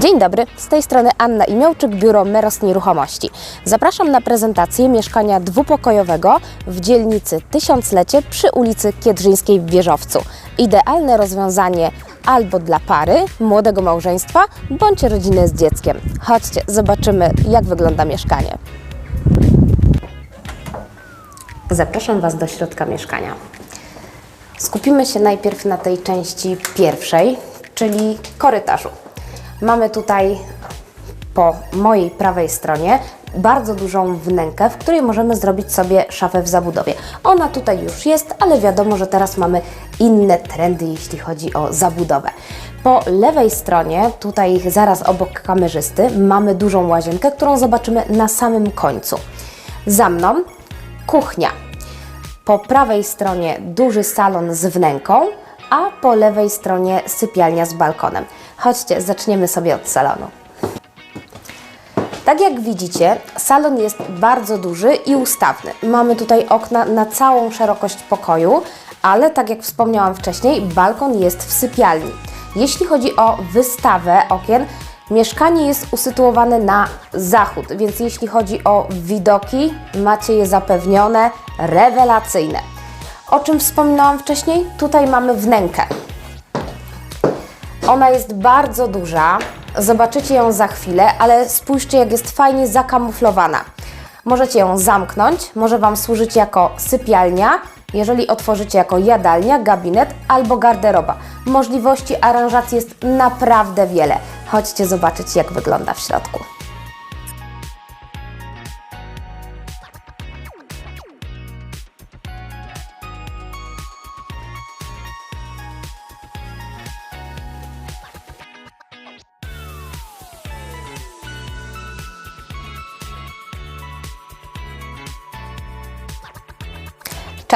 Dzień dobry, z tej strony Anna Imiołczyk, Biuro Meros Nieruchomości. Zapraszam na prezentację mieszkania dwupokojowego w dzielnicy Tysiąclecie przy ulicy Kiedrzyńskiej w Wieżowcu. Idealne rozwiązanie albo dla pary, młodego małżeństwa, bądź rodziny z dzieckiem. Chodźcie, zobaczymy jak wygląda mieszkanie. Zapraszam Was do środka mieszkania. Skupimy się najpierw na tej części pierwszej, czyli korytarzu. Mamy tutaj po mojej prawej stronie bardzo dużą wnękę, w której możemy zrobić sobie szafę w zabudowie. Ona tutaj już jest, ale wiadomo, że teraz mamy inne trendy, jeśli chodzi o zabudowę. Po lewej stronie, tutaj zaraz obok kamerzysty, mamy dużą łazienkę, którą zobaczymy na samym końcu. Za mną kuchnia. Po prawej stronie duży salon z wnęką, a po lewej stronie sypialnia z balkonem. Chodźcie, zaczniemy sobie od salonu. Tak jak widzicie, salon jest bardzo duży i ustawny. Mamy tutaj okna na całą szerokość pokoju, ale tak jak wspomniałam wcześniej, balkon jest w sypialni. Jeśli chodzi o wystawę okien, mieszkanie jest usytuowane na zachód, więc jeśli chodzi o widoki, macie je zapewnione, rewelacyjne. O czym wspominałam wcześniej? Tutaj mamy wnękę. Ona jest bardzo duża, zobaczycie ją za chwilę, ale spójrzcie jak jest fajnie zakamuflowana. Możecie ją zamknąć, może Wam służyć jako sypialnia, jeżeli otworzycie jako jadalnia, gabinet albo garderoba. Możliwości aranżacji jest naprawdę wiele. Chodźcie zobaczyć jak wygląda w środku.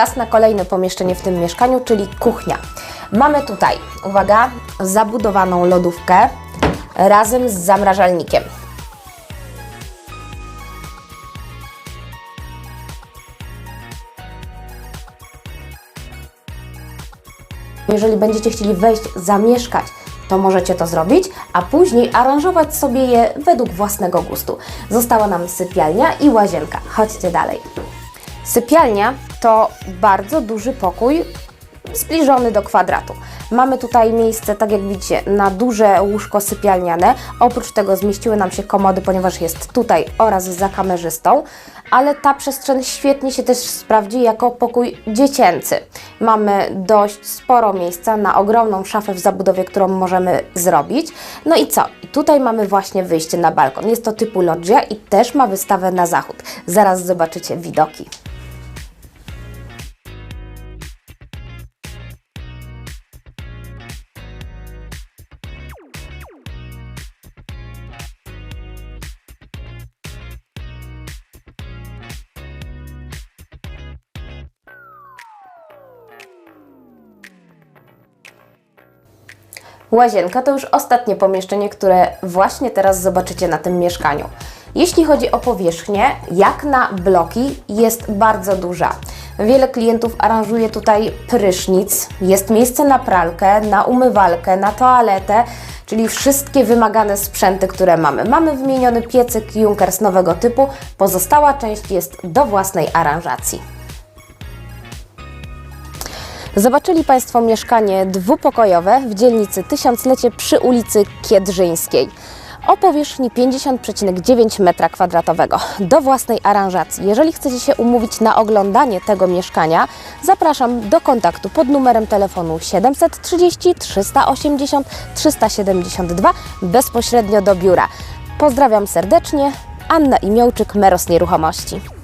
Czas na kolejne pomieszczenie w tym mieszkaniu, czyli kuchnia. Mamy tutaj, uwaga, zabudowaną lodówkę razem z zamrażalnikiem. Jeżeli będziecie chcieli wejść, zamieszkać, to możecie to zrobić, a później aranżować sobie je według własnego gustu. Została nam sypialnia i łazienka. Chodźcie dalej. Sypialnia to bardzo duży pokój zbliżony do kwadratu. Mamy tutaj miejsce, tak jak widzicie, na duże łóżko sypialniane. Oprócz tego zmieściły nam się komody, ponieważ jest tutaj oraz za kamerzystą, ale ta przestrzeń świetnie się też sprawdzi jako pokój dziecięcy. Mamy dość sporo miejsca na ogromną szafę w zabudowie, którą możemy zrobić. No i co? Tutaj mamy właśnie wyjście na balkon. Jest to typu loggia i też ma wystawę na zachód. Zaraz zobaczycie widoki. Łazienka to już ostatnie pomieszczenie, które właśnie teraz zobaczycie na tym mieszkaniu. Jeśli chodzi o powierzchnię, jak na bloki, jest bardzo duża. Wiele klientów aranżuje tutaj prysznic, jest miejsce na pralkę, na umywalkę, na toaletę, czyli wszystkie wymagane sprzęty, które mamy. Mamy wymieniony piecyk Junkers nowego typu, pozostała część jest do własnej aranżacji. Zobaczyli Państwo mieszkanie dwupokojowe w dzielnicy Tysiąclecie przy ulicy Kiedrzyńskiej o powierzchni 50,9 m2 do własnej aranżacji. Jeżeli chcecie się umówić na oglądanie tego mieszkania, zapraszam do kontaktu pod numerem telefonu 730 380 372 bezpośrednio do biura. Pozdrawiam serdecznie, Anna Imiołczyk, Meros Nieruchomości.